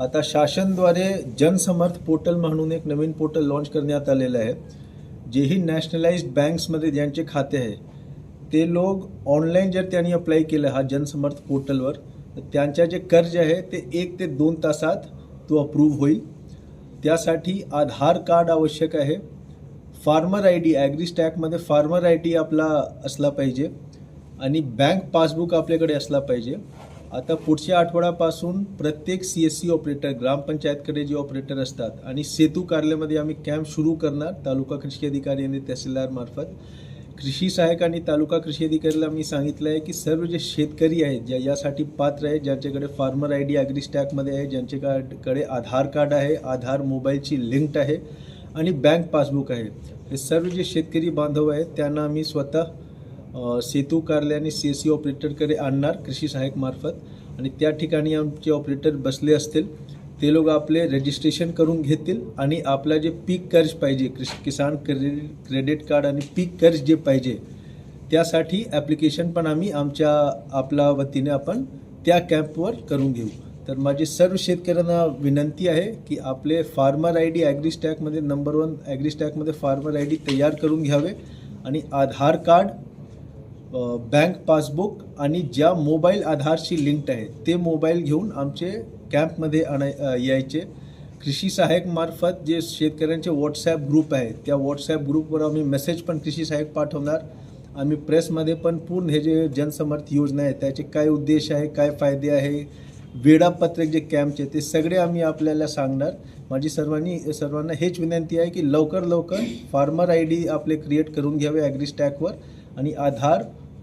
आता शासनद्वारे जनसमर्थ पोर्टल म्हणून एक नवीन पोर्टल लॉन्च करण्यात आलेलं आहे जेही नॅशनलाइज्ड बँक्समध्ये ज्यांचे खाते आहे ते लोक ऑनलाईन जर त्यांनी अप्लाय केलं हा जनसमर्थ पोर्टलवर तर त्यांच्या जे कर्ज आहे ते एक ते दोन तासात तो अप्रूव्ह होईल. त्यासाठी आधार कार्ड आवश्यक आहे. फार्मर आय डी ॲग्री स्टॅकमध्ये फार्मर आय डी आपला असला पाहिजे आणि बँक पासबुक आपल्याकडे असला पाहिजे. आता पुढच्या आठवड्यापासून प्रत्येक सी एस सी ऑपरेटर ग्रामपंचायतकडे जे ऑपरेटर असतात आणि सेतू कार्यालयामध्ये आम्ही कॅम्प सुरू करणार तालुका कृषी अधिकारी आणि तहसीलदारमार्फत कृषी सहाय्यक आणि तालुका कृषी अधिकारीला मी सांगितलं आहे की सर्व जे शेतकरी आहेत ज्या यासाठी पात्र आहेत ज्यांच्याकडे फार्मर आय डी ॲग्रीस्टॅकमध्ये आहे ज्यांच्याकडे आधार कार्ड आहे आधार मोबाईलची लिंक्ड आहे आणि बँक पासबुक आहे. हे सर्व जे शेतकरी बांधव आहेत त्यांना आम्ही स्वतः सेतू कार्यालयाने आणि सी एस सी ऑपरेटरकडे आणणार कृषी सहाय्यकमार्फत आणि त्या ठिकाणी आमचे ऑपरेटर बसले असतील ते लोक आपले रजिस्ट्रेशन करून घेतील आणि आपला जे पीक कर्ज पाहिजे कृषी किसान क्रेडिट क्रेडिट कार्ड आणि पीक कर्ज जे पाहिजे त्यासाठी ॲप्लिकेशन पण आम्ही आमच्या आपल्या वतीने आपण त्या कॅम्पवर करून घेऊ. तर माझी सर्व शेतकऱ्यांना विनंती आहे की आपले फार्मर आय डी ॲग्रीस्टॅकमध्ये नंबर वन ॲग्रीस्टॅकमध्ये फार्मर आय डी तयार करून घ्यावे आणि आधार कार्ड बँक पासबुक आणि ज्या मोबाईल आधारशी लिंक्ड आहे ते मोबाईल घेऊन आमचे कॅम्पमध्ये आणाय यायचे. कृषी सहाय्यकमार्फत जे शेतकऱ्यांचे व्हॉट्सॲप ग्रुप आहे त्या व्हॉट्सॲप ग्रुपवर आम्ही मेसेज पण कृषी सहाय्यक पाठवणार. आम्ही प्रेसमध्ये पण पूर्ण हे जे जनसमर्थ योजना आहे त्याचे काय उद्देश आहे काय फायदे आहे वेळापत्रक जे कॅम्पचे ते सगळे आम्ही आपल्याला सांगणार. माझी सर्वांनी सर्वांना हेच विनंती आहे की लवकर लवकर फार्मर आय डी आपले क्रिएट करून घ्यावे ॲग्रीस्टॅकवर आणि Aadhaar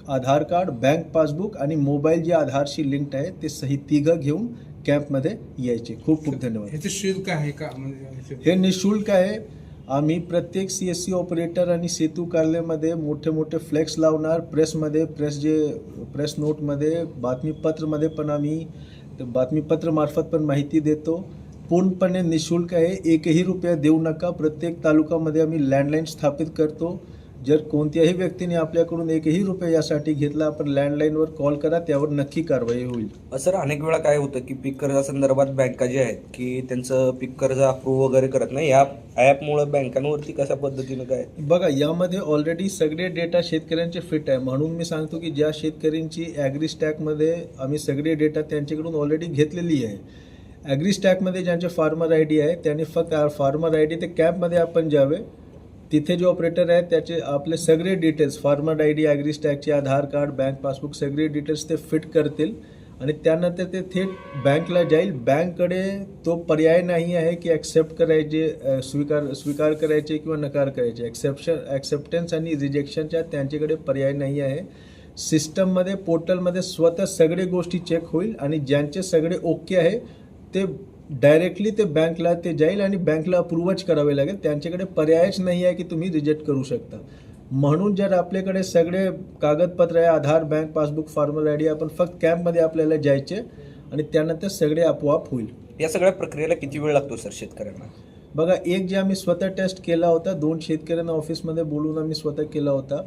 Aadhaar card bank passbook आणि मोबाईल जे आधारशी लिंक्ड आहे ते सही तिघं घेऊन कॅम्पमध्ये यायचे. खूप खूप धन्यवाद. ह्याचं शुल्क आहे का? म्हणजे हे निशुल्क आहे. आम्ही प्रत्येक सी एस सी ऑपरेटर आणि सेतू कार्यालयामध्ये मोठे मोठे फ्लेक्स लावणार. प्रेसमध्ये प्रेस जे प्रेस नोटमध्ये बातमीपत्रमध्ये पण आम्ही बातमीपत्रमार्फत पण माहिती देतो. पूर्णपणे निशुल्क आहे. एकही रुपया देऊ नका. प्रत्येक तालुकामध्ये आम्ही लँडलाईन स्थापित करतो. जर कोणत्याही व्यक्तीने आपल्याकडून एकही रुपया यासाठी घेतला आपण लँडलाईनवर कॉल करा त्यावर नक्की कारवाई होईल. सर अनेक वेळा काय होतं की पीक कर्जासंदर्भात बँका जे आहेत की त्यांचं पीक कर्ज अप्रूव्ह वगैरे करत नाही या ॲपमुळे बँकांवरती कशा पद्धतीनं काय? बघा यामध्ये ऑलरेडी सगळे डेटा शेतकऱ्यांचे फिट आहे. म्हणून मी सांगतो की ज्या शेतकऱ्यांची ॲग्री स्टॅकमध्ये आम्ही सगळे डेटा त्यांच्याकडून ऑलरेडी घेतलेली आहे. ॲग्री स्टॅकमध्ये ज्यांचे फार्मर आय डी आहे त्यांनी फक्त फार्मर आय डी ते कॅम्पमध्ये आपण जावे. तिथे जे ऑपरेटर आहेत त्याचे आपले सगळे डिटेल्स फार्मर आय डी ॲग्रीस्टॅकचे आधार कार्ड बँक पासबुक सगळे डिटेल्स ते फिट करतील. आणि त्यानंतर ते थेट बँकला जाईल. बँककडे तो पर्याय नाही आहे की ॲक्सेप्ट करायचे स्वीकार स्वीकार करायचे किंवा नकार करायचे. ॲक्सेप्शन ॲक्सेप्टन्स आणि रिजेक्शनच्या त्यांच्याकडे पर्याय नाही आहे. सिस्टममध्ये पोर्टलमध्ये स्वतः सगळे गोष्टी चेक होईल आणि ज्यांचे सगळे ओके आहे ते डायरेक्टली ते बँकला ते जाईल आणि बँकला अप्रूव्हच करावे लागेल. त्यांच्याकडे पर्यायच नाही आहे की तुम्ही रिजेक्ट करू शकता. म्हणून जर आपल्याकडे सगळे कागदपत्र आहे Aadhaar bank passbook farmer I D आपण फक्त कॅम्पमध्ये आपल्याला जायचे आणि त्यानंतर सगळे आपोआप होईल. या सगळ्या प्रक्रियेला किती वेळ लागतो सर शेतकऱ्यांना? बघा एक जे आम्ही स्वतः टेस्ट केला होता दोन शेतकऱ्यांना ऑफिसमध्ये बोलवून आम्ही स्वतः केला होता.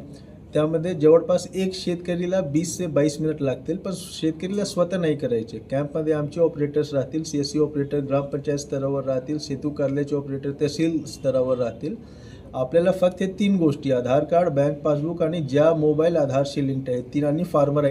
त्यामध्ये जवळपास एक शेतकरीला वीस ते बावीस मिनिट लागतील पण शेतकरीला स्वतः नाही करायचे. कॅम्पमध्ये आमचे ऑपरेटर्स राहतील सी एस सी ऑपरेटर ग्रामपंचायत स्तरावर राहतील सेतू कार्यालयाचे ऑपरेटर तहसील स्तरावर राहतील. आपल्याला फक्त हे तीन गोष्टी आधार कार्ड बँक पासबुक आणि ज्या मोबाईल आधारशी लिंक्ड आहेत तीन आणि फार्मर आय